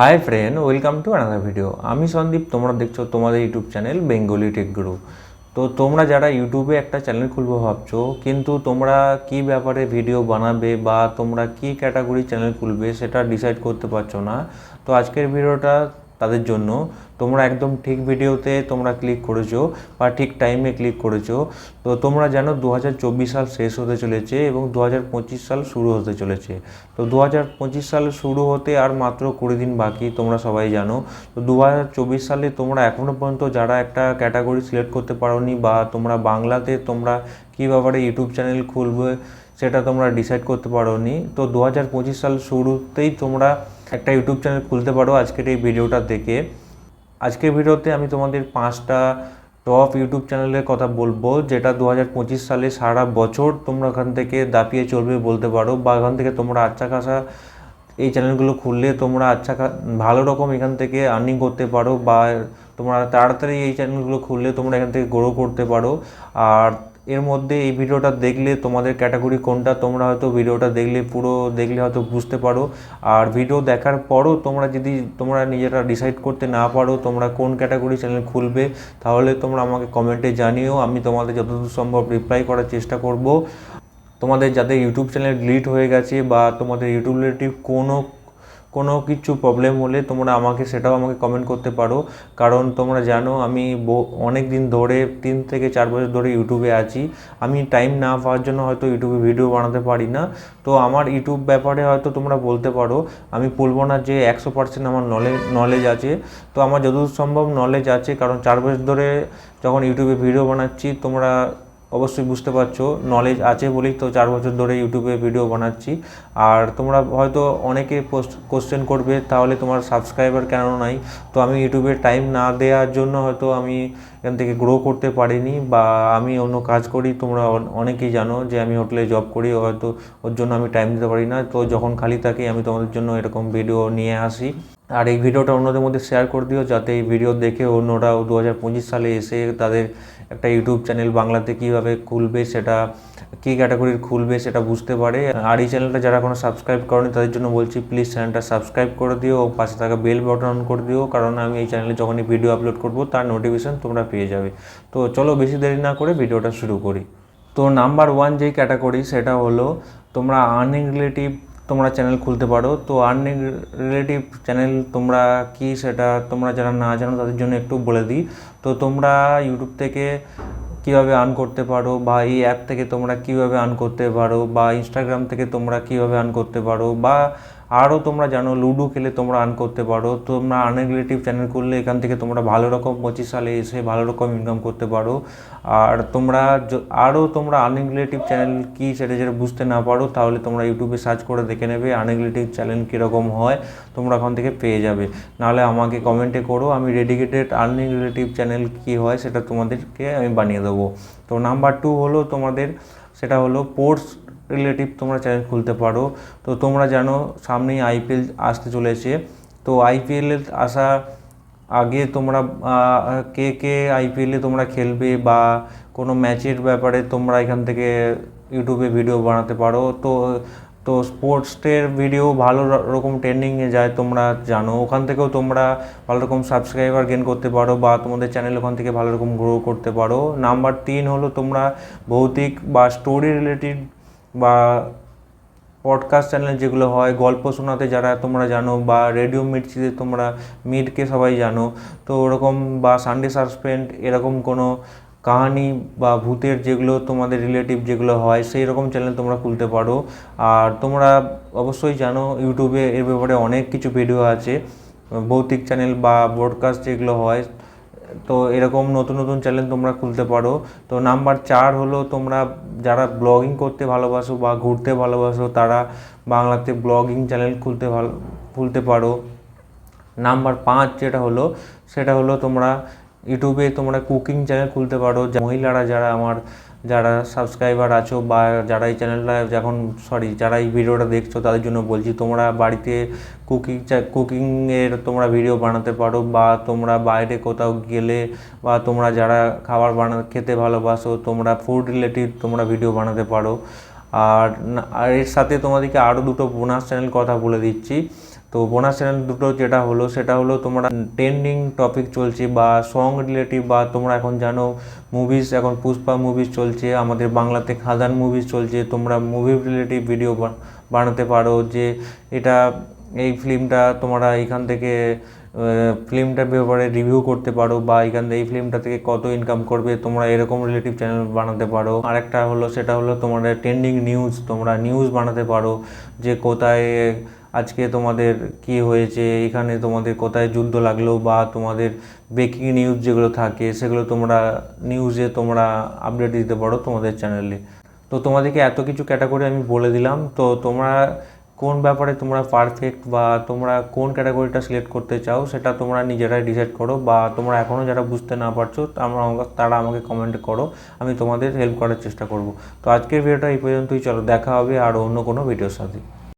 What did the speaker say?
Hi friend welcome to another video আমি সন্দীপ, তোমরা দেখছ তোমাদের ইউটিউব চ্যানেল বেঙ্গলি টেক গুরু তো তোমরা যারা ইউটিউবে একটা চ্যানেল খুলবো ভাবছ, কিন্তু তোমরা কি ব্যাপারে ভিডিও বানাবে বা তোমরা কি ক্যাটাগরি চ্যানেল খুলবে সেটা ডিসাইড করতে পারছ না, তো আজকের ভিডিওটা তাদের জন্য। তোমরা একদম ঠিক ভিডিওতে তোমরা ক্লিক করেছ বা ঠিক টাইমে ক্লিক করেছ। তো তোমরা জানো দু হাজার চব্বিশ সাল শেষ হতে চলেছে এবং দু হাজার পঁচিশ সাল শুরু হতে চলেছে। তো দু হাজার পঁচিশ সাল শুরু হতে আর মাত্র কুড়ি দিন বাকি, তোমরা সবাই জানো। তো দু হাজার চব্বিশ সালে তোমরা এখনও পর্যন্ত যারা একটা ক্যাটাগরি সিলেক্ট করতে পারোনি বা তোমরা বাংলাতে তোমরা কী ব্যাপারে ইউটিউব চ্যানেল খুলবে সেটা তোমরা ডিসাইড করতে পারোনি। তো দু হাজার পঁচিশ সাল শুরুতেই তোমরা একটা ইউটিউব চ্যানেল খুলতে পারো আজকের এই ভিডিওটা দেখে। আজকের ভিডিওতে আমি তোমাদের পাঁচটা টপ ইউটিউব চ্যানেলের কথা বলব, যেটা দু হাজার পঁচিশ সালে সারা বছর তোমরা ওখান থেকে দাপিয়ে চলবে বলতে পারো, বা এখান থেকে তোমরা আচ্ছা খাসা এই চ্যানেলগুলো খুললে তোমরা আচ্ছা ভালো রকম এখান থেকে আর্নিং করতে পারো, বা তোমরা তাড়াতাড়ি এই চ্যানেলগুলো খুললে তোমরা এখান থেকে গ্রো করতে পারো। আর এর মধ্যে এই ভিডিওটা দেখলে তোমাদের ক্যাটাগরি কোনটা, তোমরা হয়তো ভিডিওটা দেখলে পুরো দেখলে হয়তো বুঝতে পারো। আর ভিডিও দেখার পরও তোমরা যদি তোমরা নিজেরা ডিসাইড করতে না পারো তোমরা কোন ক্যাটাগরি চ্যানেল খুলবে, তাহলে তোমরা আমাকে কমেন্টে জানিও, আমি তোমাদের যতদূর সম্ভব রিপ্লাই করার চেষ্টা করব। তোমাদের যাদের ইউটিউব চ্যানেল ডিলিট হয়ে গেছে বা তোমাদের ইউটিউব রিলেটিভ কোনো কোনো কিছু প্রবলেম হলে তোমরা আমাকে, সেটাও আমাকে কমেন্ট করতে পারো। কারণ তোমরা জানো, আমি অনেক দিন ধরে, তিন থেকে চার বছর ধরে ইউটিউবে আছি। আমি টাইম না পাওয়ার জন্য হয়তো ইউটিউবে ভিডিও বানাতে পারি না। তো আমার ইউটিউব ব্যাপারে হয়তো তোমরা বলতে পারো, আমি বলব না যে একশো পার্সেন্ট আমার নলেজ নলেজ আছে। তো আমার যতদূর সম্ভব নলেজ আছে, কারণ চার বছর ধরে যখন ইউটিউবে ভিডিও বানাচ্ছি, তোমরা অবশ্যই বুঝতে পারছ নলেজ আছে বলেই তো চার বছর ধরে ইউটিউবে ভিডিও বানাচ্ছি। আর তোমরা হয়তো অনেকে পোস্ট কোশ্চেন করবে, তাহলে তোমার সাবস্ক্রাইবার কেন নাই? তো আমি ইউটিউবে টাইম না দেওয়ার জন্য হয়তো আমি এখান থেকে গ্রো করতে পারিনি বা আমি অন্য কাজ করি। তোমরা অনেকেই জানো যে আমি হোটেলে জব করি, হয়তো ওর জন্য আমি টাইম দিতে পারি না। তো যখন খালি থাকি আমি তোমাদের জন্য এরকম ভিডিও নিয়ে আসি। আর এই ভিডিওটা অন্যদের মধ্যে শেয়ার করে দিও যাতে এই ভিডিও দেখে অন্যরাও দু হাজার পঁচিশ সালে এসে তাদের একটা ইউটিউব চ্যানেল বাংলাতে কীভাবে খুলবে সেটা, কী ক্যাটাগরির খুলবে সেটা বুঝতে পারে। আর এই চ্যানেলটা যারা কোনো সাবস্ক্রাইব করেনি, তাদের জন্য বলছি প্লিজ চ্যানেলটা সাবস্ক্রাইব করে দিও ও পাশে থাকা বেল বাটন অন করে দিও, কারণ আমি এই চ্যানেলে যখনই ভিডিও আপলোড করব, তার নোটিফিকেশন তোমরা পেয়ে যাবে। তো চলো বেশি দেরি না করে ভিডিওটা শুরু করি। তো নাম্বার ওয়ান যেই ক্যাটাগরি সেটা হলো তোমরা আর্নিং রিলেটিভ তোমরা চ্যানেল খুলতে পারো। তো আর্নিং রিলেটিভ চ্যানেল তোমরা কি সেটা তোমরা যারা না জানো তাদের জন্য একটু বলে দিই। তো তোমরা ইউটিউব থেকে কীভাবে আর্ন করতে পারো বা এই অ্যাপ থেকে তোমরা কীভাবে আর্ন করতে পারো বা ইনস্টাগ্রাম থেকে তোমরা কীভাবে আর্ন করতে পারো বা আরও তোমরা জানো, লুডো খেলে তোমরা আর্ন করতে পারো। তোমরা আর্নিং রিলেটিভ চ্যানেল করলে এখান থেকে তোমরা ভালো রকম পঁচিশ সালে এসে ভালো রকম ইনকাম করতে পারো। আর তোমরা আরও তোমরা আর্নিং রিলেটিভ চ্যানেল কী সেটা যেটা বুঝতে না পারো, তাহলে তোমরা ইউটিউবে সার্চ করে দেখে নেবে আর্নিং রিলেটিভ চ্যানেল কীরকম হয়, তোমরা ওখান থেকে পেয়ে যাবে। নাহলে আমাকে কমেন্টে করো, আমি ডেডিকেটেড আর্নিং রিলেটিভ চ্যানেল কী হয় সেটা তোমাদেরকে আমি বানিয়ে দেবো। তো নাম্বার টু হলো তোমাদের, সেটা হলো পোর্টস রিলেটিভ তোমরা চ্যানেল খুলতে পারো। তো তোমরা জানো, সামনেই আইপিএল আসতে চলেছে। তো আইপিএলের আসা আগে তোমরা কে কে আইপিএলে তোমরা খেলবে বা কোনো ম্যাচের ব্যাপারে তোমরা এখান থেকে ইউটিউবে ভিডিও বানাতে পারো। তো তো স্পোর্টসের ভিডিও ভালো রকম ট্রেন্ডিংয়ে যায় তোমরা জানো। ওখান থেকেও তোমরা ভালো রকম সাবস্ক্রাইবার গেন করতে পারো বা তোমাদের চ্যানেল ওখান থেকে ভালো রকম গ্রো করতে পারো। নাম্বার তিন হলো তোমরা ভৌতিক বা স্টোরি রিলেটেড বা পডকাস্ট চ্যানেল যেগুলো হয়, গল্প শোনাতে যারা তোমরা জানো বা রেডিও মির্চিতে তোমরা মিটকে সবাই জানো, তো ওরকম বা সানডে সাসপেন্ড এরকম কোনো কাহানি বা ভূতের যেগুলো তোমাদের রিলেটিভ যেগুলো হয় সেই রকম চ্যানেল তোমরা খুলতে পারো। আর তোমরা অবশ্যই জানো ইউটিউবে এর ব্যাপারে অনেক কিছু ভিডিও আছে, ভৌতিক চ্যানেল বা ব্রডকাস্ট যেগুলো হয় তো এরকম নতুন নতুন চ্যানেল তোমরা খুলতে পারো। তো নাম্বার চার হলো তোমরা যারা ব্লগিং করতে ভালোবাসো বা ঘুরতে ভালোবাসো, তারা বাংলাতে ব্লগিং চ্যানেল খুলতে ভালো, খুলতে পারো। নাম্বার পাঁচ যেটা হলো, সেটা হলো তোমরা ইউটিউবে তোমরা কুকিং চ্যানেল খুলতে পারো। মহিলারা যারা আমার যারা সাবস্ক্রাইবার আছো বা যারা এই চ্যানেলটা যখন সরি যারা এই ভিডিওটা দেখছ, তাদের জন্য বলছি তোমরা বাড়িতে কুকিং কুকিংয়ের তোমরা ভিডিও বানাতে পারো বা তোমরা বাইরে কোথাও গেলে বা তোমরা যারা খাবার বানা, খেতে ভালোবাসো, তোমরা ফুড রিলেটেড তোমরা ভিডিও বানাতে পারো। আর আর এর সাথে তোমাদেরকে আরও দুটো বোনাস চ্যানেল কথা বলে দিচ্ছি। তো বোনাস চ্যানেল দুটো যেটা হলো, সেটা হলো তোমরা ট্রেন্ডিং টপিক চলছে বা সং রিলেটিভ বা তোমরা এখন জানো মুভিজ এখন পুষ্পা মুভিজ চলছে, আমাদের বাংলাতে খাদান মুভিজ চলছে, তোমরা মুভি রিলেটিভ ভিডিও বানাতে পারো যে এটা, এই ফিল্মটা তোমরা এখান থেকে ফিল্মটার ব্যাপারে রিভিউ করতে পারো বা এখান থেকে এই ফিল্মটা থেকে কত ইনকাম করবে, তোমরা এরকম রিলেটিভ চ্যানেল বানাতে পারো। আরেকটা হলো, সেটা হলো তোমাদের ট্রেন্ডিং নিউজ তোমরা নিউজ বানাতে পারো যে কোথায় আজকে তোমাদের কি হয়েছে, এখানে তোমাদের কোথায় যুদ্ধ লাগল বা তোমাদের ব্রেকিং নিউজ যেগুলো থাকে, সেগুলো তোমরা নিউজে তোমরা আপডেট দিতে পারো তোমাদের চ্যানেলে তো তোমাদেরকে এত কিছু ক্যাটাগরি আমি বলে দিলাম, তো তোমরা কোন ব্যাপারে তোমরা পারফেক্ট বা তোমরা কোন ক্যাটাগরিটা সিলেক্ট করতে চাও সেটা তোমরা নিজেরাই ডিসাইড করো বা তোমরা এখনও যারা বুঝতে না পারছ আমরা তারা আমাকে কমেন্ট করো, আমি তোমাদের হেল্প করার চেষ্টা করব। তো আজকের ভিডিওটা এই পর্যন্তই, চলো দেখা হবে আর অন্য কোনো ভিডিওর সাথে।